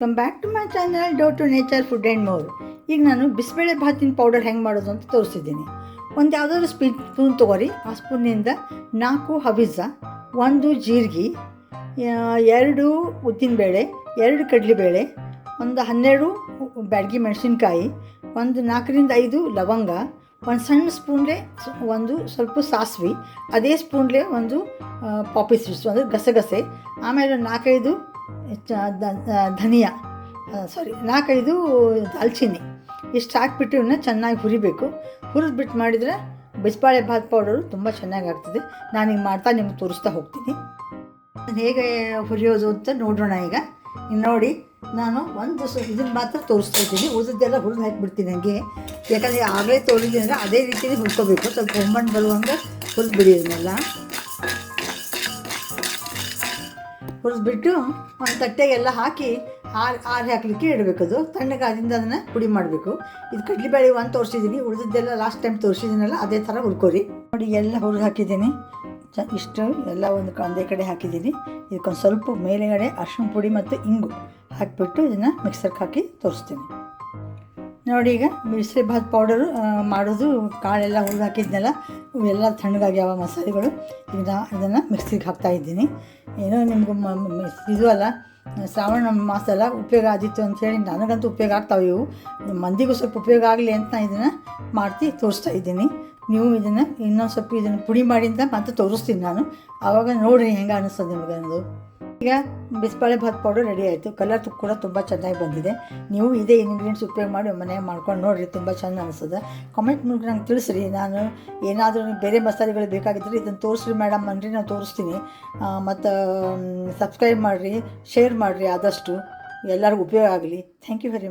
Come back to my channel do to nature food and more ಈಗ ನಾನು bisibele ಭಾತಿನ powder ಹೆಂಗೆ ಮಾಡೋದು ಅಂತ ತೋರಿಸಿದ್ದೀನಿ. ಒಂದು ಯಾವುದಾದ್ರು ಸ್ಪೀ ಸ್ಪೂನ್ ತೊಗೊರಿ. ಆ ಸ್ಪೂನಿಂದ ನಾಲ್ಕು ಹವಿಜ, ಒಂದು ಜೀರಿಗೆ ಎರಡು ಉದ್ದಿನಬೇಳೆ, ಎರಡು ಕಡಲೆಬೇಳೆ, ಒಂದು ಹನ್ನೆರಡು ಬ್ಯಾಡಗಿ ಮೆಣಸಿನ್ಕಾಯಿ, ಒಂದು ನಾಲ್ಕರಿಂದ ಐದು ಲವಂಗ, ಒಂದು ಸಣ್ಣ ಸ್ಪೂನ್ಲೆ ಒಂದು ಸ್ವಲ್ಪ ಸಾಸಿವೆ, ಅದೇ ಸ್ಪೂನ್ಲೆ ಒಂದು ಪಾಪಿ ಸೀಡ್ಸ್ ಅಂದರೆ ಗಸಗಸೆ, ಆಮೇಲೆ ನಾಲ್ಕೈದು ಚ- ಧನಿಯಾ. ಸಾರಿ ನಾಲ್ಕೈದು ದಾಲ್ಚಿನ್ನಿ. ಇಷ್ಟು ಹಾಕ್ಬಿಟ್ಟು ಇವನ್ನ ಚೆನ್ನಾಗಿ ಹುರಿಬೇಕು. ಹುರಿದ್ಬಿಟ್ಟು ಮಾಡಿದರೆ ಬಿಸಿಬಾಳೆ ಭಾತ್ ಪೌಡರು ತುಂಬ ಚೆನ್ನಾಗಿ ಆಗ್ತದೆ. ನಾನೀಗ ಮಾಡ್ತಾ ನಿಮ್ಗೆ ತೋರಿಸ್ತಾ ಹೋಗ್ತೀನಿ. ನಾನು ಹೇಗೆ ಹುರಿಯೋದು ಅಂತ ನೋಡೋಣ ಈಗ. ನೋಡಿ, ನಾನು ಒಂದು ಇದನ್ನು ಮಾತ್ರ ತೋರಿಸ್ತಾ ಇದ್ದೀನಿ. ಉಳಿದದ್ದೆಲ್ಲ ಹುರಿದು ಹಾಕಿಬಿಡ್ತೀನಿ ನನಗೆ ಯಾಕಂದರೆ ಆಗಲೇ ತೋರಿದ್ದೀನಿ ಅಂದರೆ ಅದೇ ರೀತಿಯಲ್ಲಿ ಹುರ್ಕೋಬೇಕು. ಸ್ವಲ್ಪ ಒಮ್ಮಣ್ಣು ಬರುವಂಗೆ ಹುರಿದು ಬಿಡಿ ಇದನ್ನೆಲ್ಲ ಹುರಿದ್ಬಿಟ್ಟು ಒಂದು ತಟ್ಟೆಗೆಲ್ಲ ಹಾಕಿ ಆರು ಆರು ಹಾಕಲಿಕ್ಕೆ ಇಡಬೇಕು ಅದು. ತಣ್ಣಗಾದಿಂದ ಅದನ್ನು ಪುಡಿ ಮಾಡಬೇಕು. ಇದು ಕಡಲೆಬೇಳೆ ಒಂದು ತೋರಿಸಿದ್ದೀನಿ ಉಳಿದಿದ್ದೆಲ್ಲ ಲಾಸ್ಟ್ ಟೈಮ್ ತೋರಿಸಿದ್ದೀನಲ್ಲ ಅದೇ ಥರ ಹುರ್ಕೋರಿ. ನೋಡಿ, ಎಲ್ಲ ಹುರಿದು ಹಾಕಿದ್ದೀನಿ. ಚ, ಇಷ್ಟು, ಎಲ್ಲ ಒಂದು ಒಂದೇ ಕಡೆ ಹಾಕಿದ್ದೀನಿ. ಇದಕ್ಕೊಂದು ಸ್ವಲ್ಪ ಮೇಲೆಗಡೆ ಅರ್ಶಿನ ಪುಡಿ ಮತ್ತು ಇಂಗು ಹಾಕಿಬಿಟ್ಟು ಇದನ್ನು ಮಿಕ್ಸರ್ಗೆ ಹಾಕಿ ತೋರಿಸ್ತೀನಿ. ನೋಡಿ ಈಗ ಮಿಶ್ರಿ ಭಾತ್ ಪೌಡರು ಮಾಡೋದು, ಕಾಳೆಲ್ಲ ಹುರಿದು ಹಾಕಿದ್ನಲ್ಲ, ಇವೆಲ್ಲ ತಣ್ಣಗಾಗ್ಯಾವ ಮಸಾಲೆಗಳು ಈಗ ಇದನ್ನು ಮಿಕ್ಸಿಗೆ ಹಾಕ್ತಾ ಇದ್ದೀನಿ. ಏನೋ ನಿಮ್ಗೆ ಇದು ಅಲ್ಲ, ಶ್ರಾವಣ ಮಾಸ ಎಲ್ಲ ಉಪಯೋಗ ಆದಿತ್ತು ಅಂಥೇಳಿ ನನಗಂತೂ ಉಪಯೋಗ ಆಗ್ತಾವೆ ಇವು. ಮಂದಿಗೂ ಸ್ವಲ್ಪ ಉಪಯೋಗ ಆಗಲಿ ಅಂತ ನಾನು ಇದನ್ನು ಮಾಡ್ತಿ, ತೋರಿಸ್ತಾ ಇದ್ದೀನಿ. ನೀವು ಇದನ್ನು ಇನ್ನೊಂದು ಸ್ವಲ್ಪ ಇದನ್ನು ಪುಡಿ ಮಾಡಿಂದ ಮತ್ತೆ ತೋರಿಸ್ತೀನಿ ನಾನು. ಆವಾಗ ನೋಡಿರಿ ಹೆಂಗೆ ಅನ್ನಿಸ್ತದೆ ನಿಮಗೆ ಅನ್ನೋದು ಈಗ ಬಿಸಿಬೇಳೆ ಭಾತ್ ಪೌಡರ್ ರೆಡಿ ಆಯಿತು. ಕಲರ್ ಕೂಡ ತುಂಬ ಚೆನ್ನಾಗಿ ಬಂದಿದೆ. ನೀವು ಇದೇ ಇಂಗ್ರೀಡಿಯೆಂಟ್ಸ್ ಉಪಯೋಗ ಮಾಡಿ ಮನೆಗೆ ಮಾಡ್ಕೊಂಡು ನೋಡಿರಿ, ತುಂಬ ಚೆಂದ ಅನಿಸ್ತದೆ ಕಾಮೆಂಟ್ ಮೂಲಕ ನಂಗೆ ತಿಳಿಸ್ರಿ. ನಾನು ಏನಾದರೂ ಬೇರೆ ಮಸಾಲೆಗಳು ಬೇಕಾಗಿದ್ದರೆ ಇದನ್ನು ತೋರಿಸ್ರಿ ಮೇಡಮ್ ಅನ್ರಿ ನಾನು ತೋರಿಸ್ತೀನಿ. ಮತ್ತು ಸಬ್ಸ್ಕ್ರೈಬ್ ಮಾಡಿರಿ ಶೇರ್ ಮಾಡಿರಿ ಆದಷ್ಟು. ಎಲ್ಲರಿಗೂ ಉಪಯೋಗ ಆಗಲಿ. Thank you very